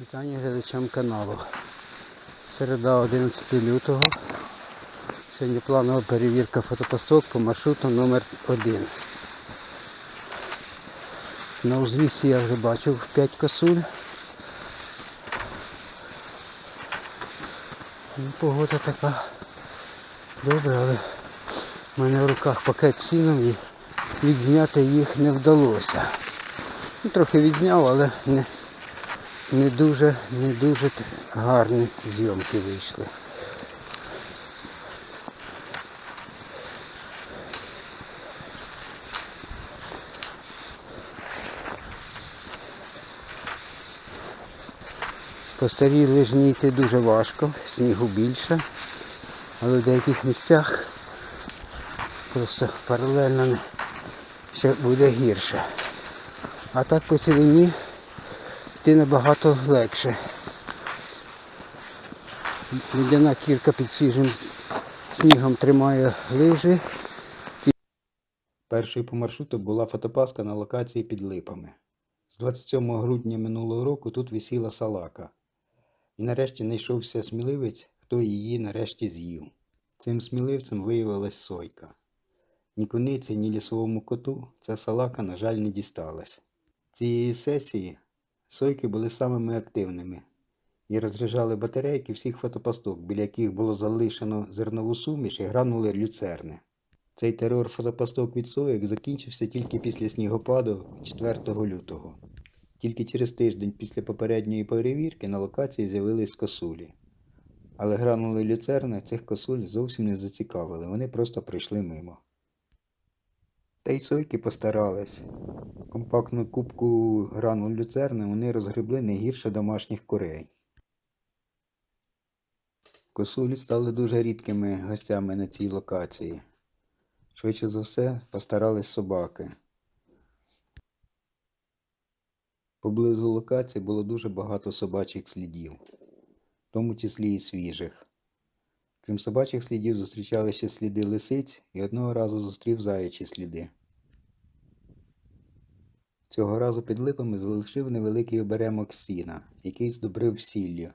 Вітання глядачам каналу. Середа 11 лютого. Сьогодні планова перевірка фотопосток по маршруту номер 1 На узвісі я вже бачив 5 косуль. Ну, погода така добра, але в мене в руках пакет сіном і відзняти їх не вдалося. Ну, трохи відзняв, але не, не дуже, не дуже гарні зйомки вийшли. По старій лижні йти дуже важко, снігу більше, але в деяких місцях просто паралельно ще буде гірше. А так по цілині йти набагато легше. Людяна кірка під свіжим снігом тримає лижі. Першою по маршруту була фотопаска на локації під липами. З 27 грудня минулого року тут висіла салака. І нарешті знайшовся сміливець, хто її нарешті з'їв. Цим сміливцем виявилась сойка. Ні куниці, ні лісовому коту ця салака, на жаль, не дісталась. Цієї сесії сойки були самими активними і розряджали батарейки всіх фотопасток, біля яких було залишено зернову суміш і гранули люцерни. Цей терор фотопасток від соєк закінчився тільки після снігопаду 4 лютого. Тільки через тиждень після попередньої перевірки на локації з'явились косулі. Але гранули люцерни цих косуль зовсім не зацікавили, вони просто пройшли мимо. Та й сойки постарались. Компактну кубку гранул люцерни вони розгребли не гірше домашніх курей. Косулі стали дуже рідкими гостями на цій локації. Швидше за все, постарались собаки. Поблизу локації було дуже багато собачих слідів, в тому числі і свіжих. Крім собачих слідів, зустрічали ще сліди лисиць і одного разу зустрів заячі сліди. Цього разу під липами залишив невеликий оберемок сіна, який здобрив сіллю.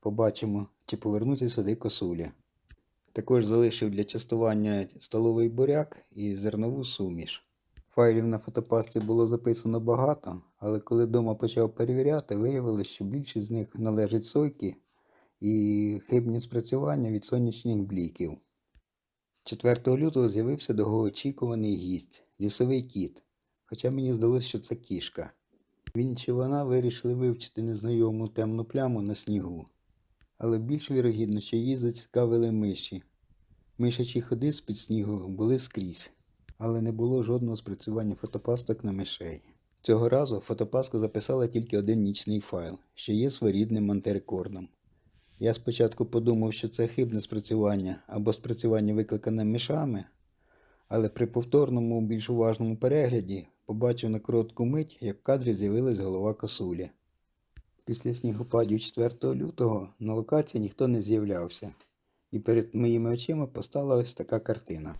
Побачимо, чи повернуться сюди косулі. Також залишив для частування столовий буряк і зернову суміш. Файлів на фотопасті було записано багато, але коли вдома почав перевіряти, виявилось, що більшість з них належить сойки і хибні спрацювання від сонячних бліків. 4 лютого з'явився довгоочікуваний гість лісовий кіт, хоча мені здалося, що це кішка. Він чи вона вирішили вивчити незнайому темну пляму на снігу. Але більш вірогідно, що її зацікавили миші. Мишачі ходи з-під снігу були скрізь, але не було жодного спрацювання фотопасток на мишей. Цього разу фотопаска записала тільки один нічний файл, що є своєрідним антирекордом. Я спочатку подумав, що це хибне спрацювання або спрацювання викликане мишами, але при повторному більш уважному перегляді побачив на коротку мить, як в кадрі з'явилась голова косулі. Після снігопадів 4 лютого на локації ніхто не з'являвся, і перед моїми очима постала ось така картина.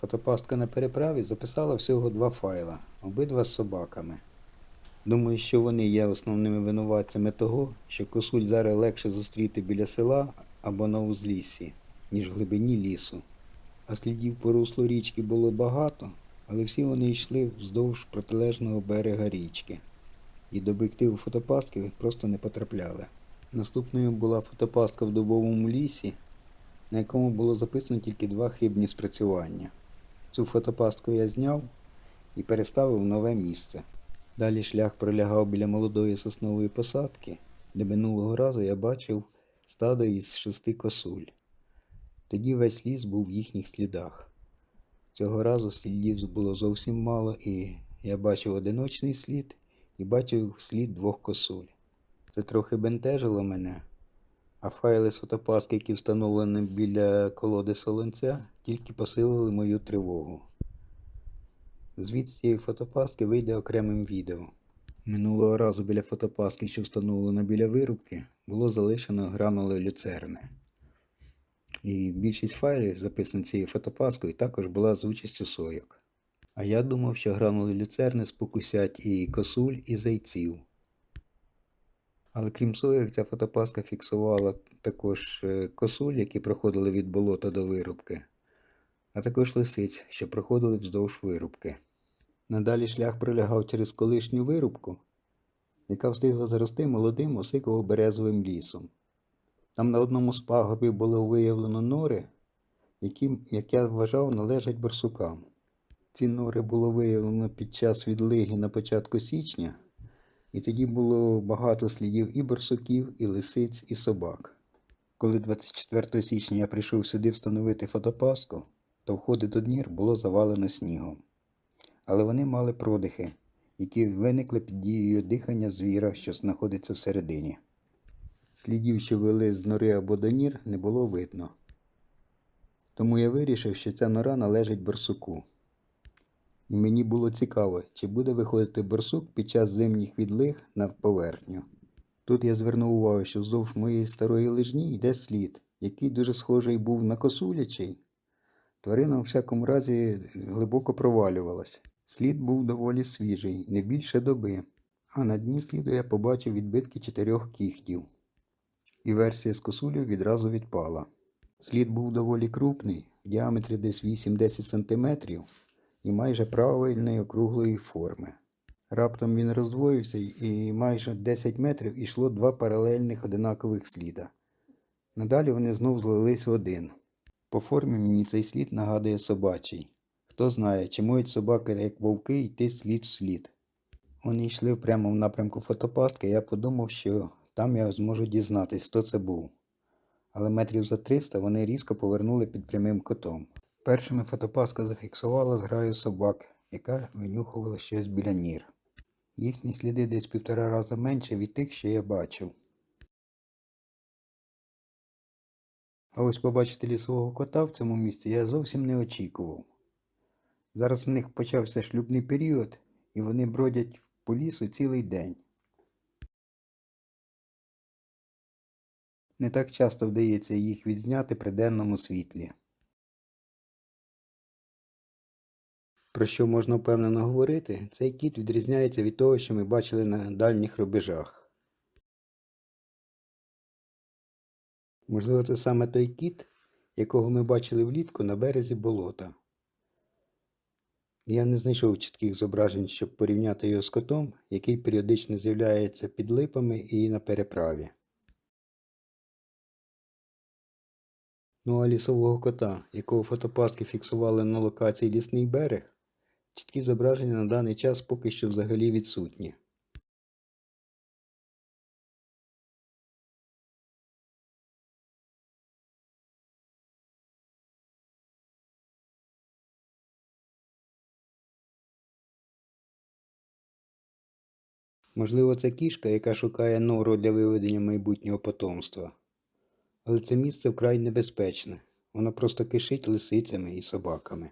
Фотопастка на переправі записала всього два файла, обидва з собаками. Думаю, що вони є основними винуватцями того, що косуль зараз легше зустріти біля села або на узліссі, ніж в глибині лісу. А слідів по руслу річки було багато, але всі вони йшли вздовж протилежного берега річки і до об'єктиву фотопастки просто не потрапляли. Наступною була фотопастка в дубовому лісі, на якому було записано тільки два хибні спрацювання. Цю фотопастку я зняв і переставив в нове місце. Далі шлях пролягав біля молодої соснової посадки, де минулого разу я бачив стадо із шести косуль. Тоді весь ліс був в їхніх слідах. Цього разу слідів було зовсім мало, і я бачив одиночний слід і бачив слід двох косуль. Це трохи бентежило мене, а файли з фотопаски, які встановлені біля колоди солонця, тільки посилили мою тривогу. Звід цієї фотопаски вийде окремим відео. Минулого разу біля фотопаски, що встановлена біля вирубки, було залишено гранули люцерни. І більшість файлів, записаних цією фотопаскою, також була з участю сойок. А я думав, що гранули люцерни спокусять і косуль, і зайців. Але крім соєк, ця фотопаска фіксувала також е, косуль, які проходили від болота до вирубки, а також лисиць, що проходили вздовж вирубки. Надалі шлях пролягав через колишню вирубку, яка встигла зарости молодим осиково-березовим лісом. Там на одному з пагорбів було виявлено нори, які, як я вважав, належать барсукам. Ці нори було виявлено під час відлиги на початку січня, і тоді було багато слідів і барсуків, і лисиць, і собак. Коли 24 січня я прийшов сюди встановити фотопаску, то входи до днір було завалено снігом. Але вони мали продихи, які виникли під дією дихання звіра, що знаходиться всередині. Слідів, що вели з нори або до нір, не було видно. Тому я вирішив, що ця нора належить барсуку. І мені було цікаво, чи буде виходити барсук під час зимніх відлиг на поверхню. Тут я звернув увагу, що вздовж моєї старої лижні йде слід, який дуже схожий був на косулячий. Тварина, у всякому разі, глибоко провалювалась. Слід був доволі свіжий, не більше доби, а на дні сліду я побачив відбитки чотирьох кіхтів. І версія з косулю відразу відпала. Слід був доволі крупний, в діаметрі десь 8-10 см і майже правильної округлої форми. Раптом він роздвоївся і майже 10 метрів йшло два паралельних одинакових сліда. Надалі вони знов злились в один. По формі мені цей слід нагадує собачий. Хто знає, чи можуть собаки, як вовки, йти слід в слід. Вони йшли прямо в напрямку фотопастки, я подумав, що там я зможу дізнатись, хто це був. Але метрів за 300 вони різко повернули під прямим котом. Першими фотопаска зафіксувала зграю собак, яка винюхувала щось біля нір. Їхні сліди десь півтора рази менше від тих, що я бачив. А ось побачити лісового кота в цьому місці я зовсім не очікував. Зараз у них почався шлюбний період, і вони бродять по лісу цілий день. Не так часто вдається їх відзняти при денному світлі. Про що можна впевнено говорити, цей кіт відрізняється від того, що ми бачили на дальніх рубежах. Можливо, це саме той кіт, якого ми бачили влітку на березі болота. Я не знайшов чітких зображень, щоб порівняти його з котом, який періодично з'являється під липами і на переправі. Ну а лісового кота, якого фотопаски фіксували на локації лісний берег, чіткі зображення на даний час поки що взагалі відсутні. Можливо, це кішка, яка шукає нору для виведення майбутнього потомства. Але це місце вкрай небезпечне. Воно просто кишить лисицями і собаками.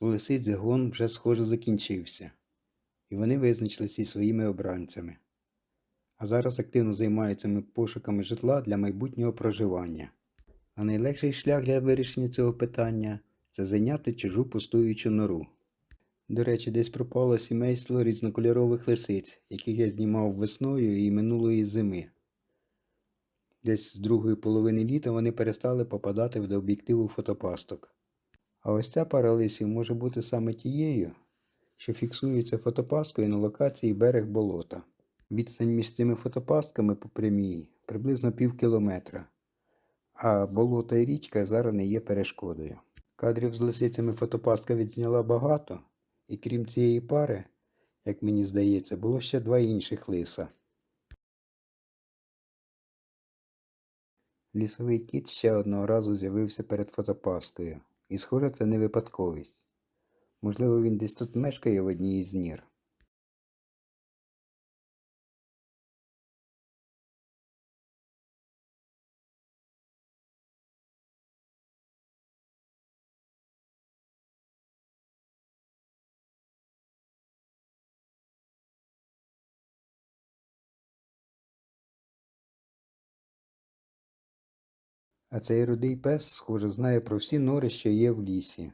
У лисиць гон вже схоже закінчився, і вони визначилися своїми обранцями. А зараз активно займаються пошуками житла для майбутнього проживання. А найлегший шлях для вирішення цього питання це зайняти чужу пустуючу нору. До речі, десь пропало сімейство різнокольорових лисиць, яких я знімав весною і минулої зими. Десь з другої половини літа вони перестали попадати до об'єктиву фотопасток. А ось ця пара лисів може бути саме тією, що фіксується фотопасткою на локації берег болота. Відстань між цими фотопастками по прямій приблизно пів кілометра, а болото і річка зараз не є перешкодою. Кадрів з лисицями фотопастка відзняла багато, і крім цієї пари, як мені здається, було ще два інших лиса. Лісовий кіт ще одного разу з'явився перед фотопасткою, і, схоже, це не випадковість. Можливо, він десь тут мешкає в одній із нір. А цей рудий пес, схоже, знає про всі нори, що є в лісі.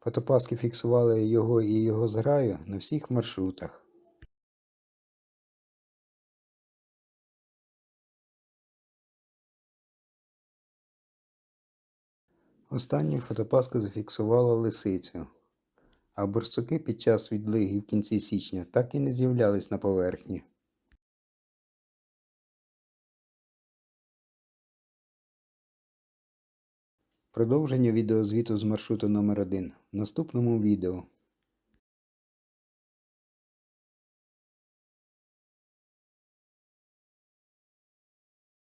Фотопаски фіксували його і його зграю на всіх маршрутах. Останню фотопаску зафіксувала лисицю, а борсуки під час відлиги в кінці січня так і не з'являлись на поверхні. Продовження відеозвіту з маршруту номер 1 в наступному відео.